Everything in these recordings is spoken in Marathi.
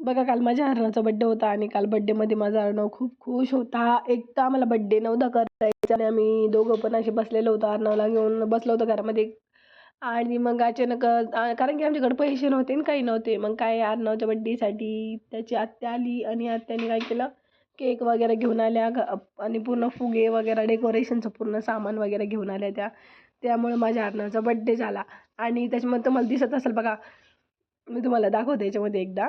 बघा काल माझ्या अर्णाचा बड्डे होता आणि काल बड्डेमध्ये माझा अर्णव खूप खुश होता. एक तर आम्हाला बड्डे नव्हता करायचा आणि आम्ही दोघं पण असे बसलेलो होतो अर्णवला घेऊन. बसलो होतो घरामध्ये. आणि मग अचानक कारण की आमच्याकडे पैसे नव्हते आणि काही नव्हते. मग काय अर्णवच्या बड्डेसाठी त्याची आत्या आली आणि आत्याने काय केलं? केक वगैरे घेऊन आल्या. आणि पूर्ण फुगे वगैरे डेकोरेशनचं पूर्ण सामान वगैरे घेऊन आल्या त्या. त्यामुळे माझ्या अर्णवचा बड्डे झाला. आणि त्याच्यामध्ये तुम्हाला दिसत असेल बघा मी तुम्हाला दाखवते याच्यामध्ये एकदा.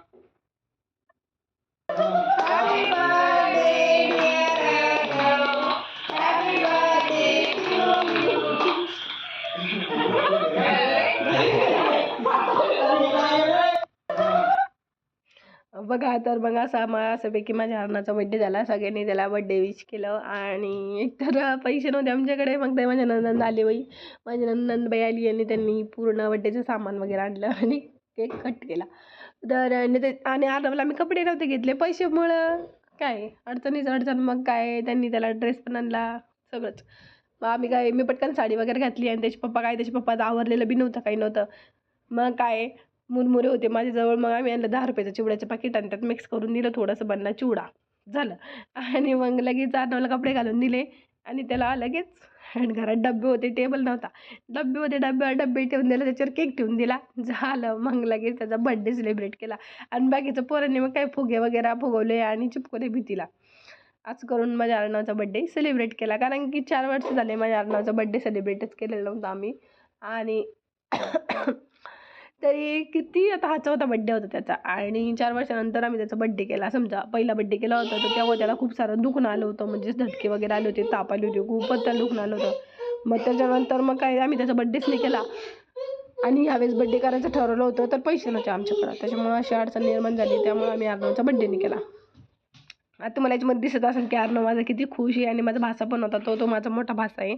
बघा तर मग असा मग असंपैकी माझ्या अन्नाचा बड्डे झाला. सगळ्यांनी त्याला बड्डे विश केलं. आणि एकतर पैसे नव्हते आमच्याकडे. मग ते माझ्या नंदन आली बाई. माझी नंदनबाई आली आणि त्यांनी पूर्ण बड्डेचं सामान वगैरे आणलं आणि केक कट केला. तर आणि ते आणि आरवला मी कपडे नव्हते घेतले. पैसेमुळं काय? अडचणीच अडचण. मग काय? त्यांनी त्याला ड्रेस पण आणला. सगळंच. मग आम्ही काय? मी पटकन साडी वगैरे घातली आणि त्याचे पप्पा काय? त्याचे पप्पा आवरलेलं बी नव्हतं काही नव्हतं. मग काय? मुरमुरे होते. माझ्याजवळ मग आम्ही आणलं दहा रुपयाचं चिवड्याचं पाकिट आणि त्यात मिक्स करून दिलं थोडंसं बनला चिवडा. झालं. आणि मग लगेच आठवलं कपडे घालून दिले. आणि त्याला लगेच आणि घरात डबे होते टेबल नव्हता. डबे होते डब्यावर डबे ठेवून दिला त्याच्यावर केक ठेवून दिला. झालं. मग लगेच त्याचा बड्डे सेलिब्रेट केला. आणि बाकीचं पोरांनी मग काही फुगे वगैरे फुगवले आणि चिपकोले भीतीला. असं करून माझ्या अर्णवचा बड्डे सेलिब्रेट केला. कारण की चार वर्ष झाले माझ्या आरणावचा बड्डे सेलिब्रेटच केलेला नव्हता आम्ही. आणि तरी किती आता हा चौथा बड्डे होता त्याचा. आणि चार वर्षानंतर आम्ही त्याचा बड्डे केला. समजा पहिला बड्डे केला होता तर तेव्हा त्याला खूप सारं दुखणं आलं होतं. म्हणजे झटके वगैरे आले होते ताप आली होती खूपच त्याला दुखणं आलं होतं. मग त्याच्यानंतर मग काय आम्ही त्याचा बड्डेच नाही केला. आणि ह्यावेळेस बड्डे करायचं ठरवलं होतं तर पैसे नव्हते आमच्याकडं. त्याच्यामुळे अशी अडचण निर्माण झाली. त्यामुळे आम्ही अर्णवचा बड्डे नाही केला. आता तुम्हाला याच्यामध्ये दिसत असेल की अर्णव माझा किती खुश आहे आणि माझा भासा पण होता तो तो माझा मोठा भासा आहे.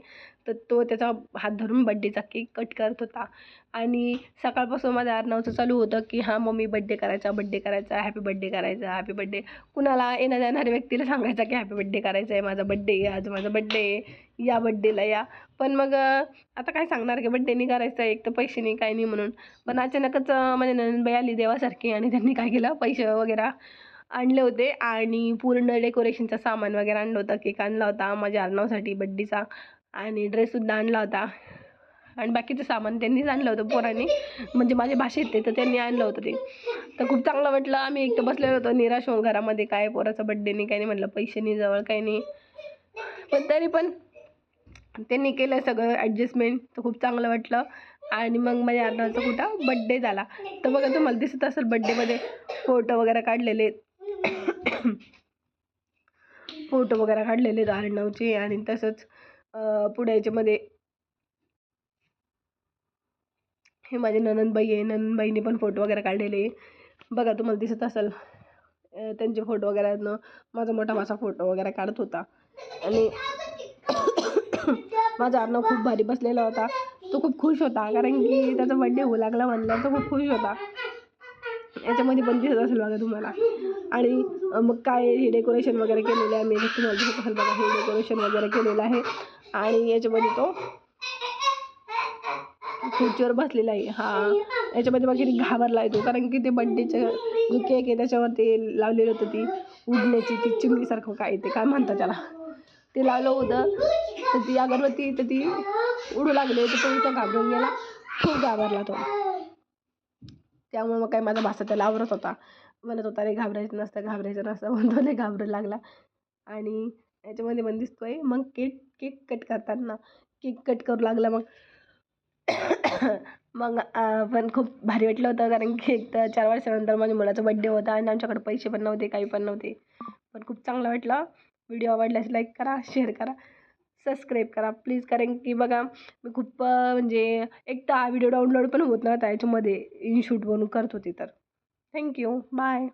तर तो त्याचा हात धरून बड्डेचा केक कट करत होता. आणि सकाळपासून माझ्या अर्णवचं चालू होतं की हां मम्मी बड्डे करायचा बड्डे करायचा हॅपी बड्डे करायचा हॅपी बड्डे कुणाला येण्या जाणाऱ्या व्यक्तीला सांगायचा की हॅपी बड्डे करायचा आहे माझा बड्डे आहे आज माझा बड्डे आहे या बड्डेला या. पण मग आता काय सांगणार की बड्डे नाही करायचा एक तर पैसे नाही काय नाही म्हणून. पण अचानकच म्हणजे नंदबाई आली देवासारखी आणि त्यांनी काय केलं? पैसे वगैरे आणले होते आणि पूर्ण डेकोरेशनचं सामान वगैरे आणलं होतं केक आणला होता माझ्या अर्णावसाठी बड्डेचा आणि ड्रेससुद्धा आणला होता. आणि बाकीचं सामान त्यांनीच आणलं होतं पोरांनी. म्हणजे माझ्या भाषेत ते तर त्यांनी आणलं होतं ते. तर खूप चांगलं वाटलं. आम्ही एक तर बसलेलो होतो निराश होऊन घरामध्ये काय पोराचा बड्डे नाही काही नाही म्हटलं पैसे नाही जवळ काही नाही. पण तरी पण त्यांनी केलं सगळं ॲडजस्टमेंट तर खूप चांगलं वाटलं. आणि मग माझ्या अर्णवचा कुठं बड्डे झाला. तर बघा तुम्हाला दिसत असेल बड्डेमध्ये फोटो वगैरे काढलेले. फोटो वगैरे काढलेले आहेत अर्णवचे आणि तसंच पुढे याच्यामध्ये हे माझे ननंदबाई आहे. ननंदबाईने पण फोटो वगैरे काढलेले बघा तुम्हाला दिसत असेल त्यांचे फोटो वगैरे आहेत ना. माझा मोठा माझा फोटो वगैरे काढत होता. आणि माझा अर्णव खूप भारी बसलेला होता. तो खूप खुश होता कारण की त्याचा बड्डे होऊ लागला म्हणला तो खूप खुश होता. याच्यामध्ये पण दिसत असेल बघा तुम्हाला. आणि मग काय हे डेकोरेशन वगैरे केलेलं आहे मी हे तुम्हाला दिसत असेल बघा हे डेकोरेशन वगैरे केलेलं आहे. आणि याच्यामध्ये तो खुर्चीवर बसलेला आहे. हा. याच्यामध्ये मग किती घाबरला आहे तो. कारण की ते बड्डेचं जो केक आहे त्याच्यावर ते लावलेलं होतं ती उडण्याची ती चिमणीसारखं काय ते काय म्हणतात त्याला? ते लावलं होतं. तर ती अगरबत्ती तर ती उडू लागली. होती तो इथं घाबरून गेला. खूप घाबरला तो. त्यामुळे मग काय माझा भाचा त्याला आवरत होता. म्हणत होता रे घाबरायचं नसतं घाबरायचं नसतं. म्हणतो नाही घाबरू लागला. आणि याच्यामध्ये पण दिसतोय मग केक केक कट करताना केक कट करू लागला मग. मग पण खूप भारी वाटलं होतं कारण की एक तर चार वर्षानंतर माझ्या मुलाचा बड्डे होता आणि आमच्याकडे पैसे पण नव्हते काही पण नव्हते. पण खूप चांगलं वाटलं. व्हिडिओ आवडल्यास लाईक करा शेअर करा. सबस्क्राईब करा. प्लीज कारण की बघा मी खूप म्हणजे एक तर हा व्हिडिओ डाउनलोड पण होत नव्हता याच्यामध्ये. इनशूट बनून करत होते तर. Thank you bye